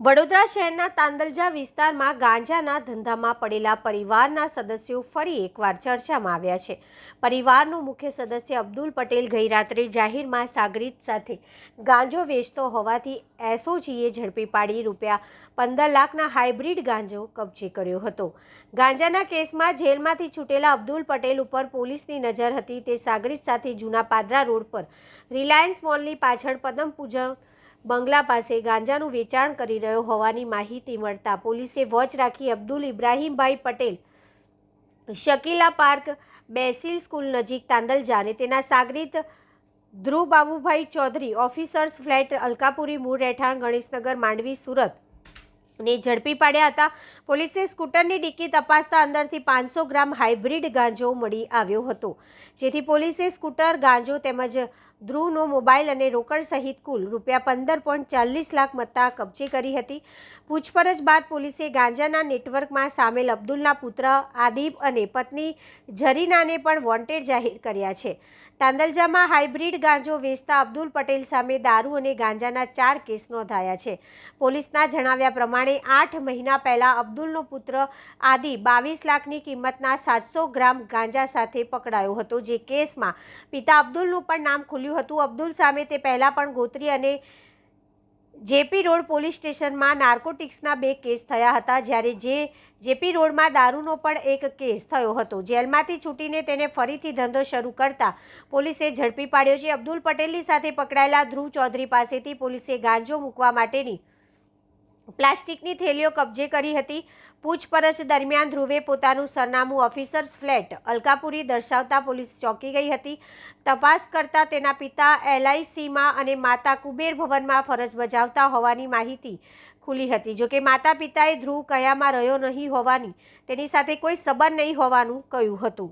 વડોદરા શહેરના તાંદલજા વિસ્તારમાં ગાંજાના ધંધામાં પડેલા પરિવારના સદસ્યો ફરી એકવાર ચર્ચામાં આવ્યા છે. પરિવારનો મુખ્ય સદસ્ય અબ્દુલ પટેલ ગઈ રાત્રે જાહેરમાં સાગરીત સાથે ગાંજો વેચતો હોવાથી એસઓજીએ ઝડપી પાડી રૂપિયા પંદર લાખના હાઇબ્રિડ ગાંજો કબજે કર્યો હતો. ગાંજાના કેસમાં જેલમાંથી છૂટેલા અબ્દુલ પટેલ ઉપર પોલીસની નજર હતી. તે સાગરીત સાથે જૂના પાદરા રોડ પર રિલાયન્સ મોલની પાછળ પદમ પૂજન બંગલા પાસે ગાંજાનું વેચાણ કરી રહ્યો હોવાની માહિતી મળતા પોલીસે વોચ રાખી Abdul Ibrahimbhai Patel Shakila park Basil school નજીક તાંદલજાને તેના સાગરીત ધ્રુવ બાબુભાઈ ચૌધરી, ઓફિસર્સ ફ્લેટ, અલકાપુરી મૂળ રહેઠાણ, ગણેશનગર, માંડવી, સુરત ને ઝડપી પાડ્યા હતા. પોલીસે સ્કૂટરની ડિક્કી તપાસતા અંદરથી પાંચસો ગ્રામ હાઇબ્રિડ ગાંજો મળી આવ્યો હતો. જેથી પોલીસે સ્કૂટર, ગાંજો તેમજ ધ્રુવનો મોબાઈલ અને રોકડ સહિત કુલ રૂપિયા પંદર પોઈન્ટ ચાલીસ લાખ મત્તા કબજે કરી હતી. પૂછપરછ બાદ પોલીસે ગાંજાના નેટવર્કમાં સામેલ અબ્દુલના પુત્ર આદિબ અને પત્ની જરીનાને પણ વોન્ટેડ જાહેર કર્યા છે. તાંદલજામાં હાઇબ્રિડ ગાંજો વેચતા અબ્દુલ પટેલ સામે દારૂ અને ગાંજાના ચાર કેસ નોંધાયા છે. પોલીસના જણાવ્યા પ્રમાણે આઠ મહિના પહેલા અબ્દુલનો પુત્ર આદિ બાવીસ લાખની કિંમતના સાતસો ગ્રામ ગાંજા સાથે પકડાયો હતો, જે કેસમાં પિતા અબ્દુલનું પણ નામ ખુલ્યું હતું. અબ્દુલ સામે તે પહેલાં પણ ગોત્રી અને જેપી રોડ પોલીસ સ્ટેશનમાં નાર્કોટિક્સના બે કેસ થયા હતા, જ્યારે જે જેપી રોડમાં દારૂનો પણ એક કેસ થયો હતો. જેલમાંથી છૂટીને તેને ફરીથી ધંધો શરૂ કરતા પોલીસે ઝડપી પાડ્યો છે. અબ્દુલ પટેલની સાથે પકડાયેલા ધ્રુવ ચૌધરી પાસેથી પોલીસે ગાંજો મૂકવા માટેની પ્લાસ્ટિકની થેલીઓ કબજે કરી હતી. પૂછપરછ દરમિયાન ધ્રુવે પોતાનું સરનામું ઓફિસર્સ ફ્લેટ અલકાપુરી દર્શાવતા પોલીસ ચોંકી ગઈ હતી. તપાસ કરતા તેના પિતા એલઆઈસીમાં અને માતા કુબેર ભવનમાં ફરજ બજાવતા હોવાની માહિતી ખુલી હતી. જોકે માતા પિતાએ ધ્રુવ કયામાં રહ્યો નહીં હોવાની તેની સાથે કોઈ સંબંધ નહીં હોવાનું કહ્યું હતું.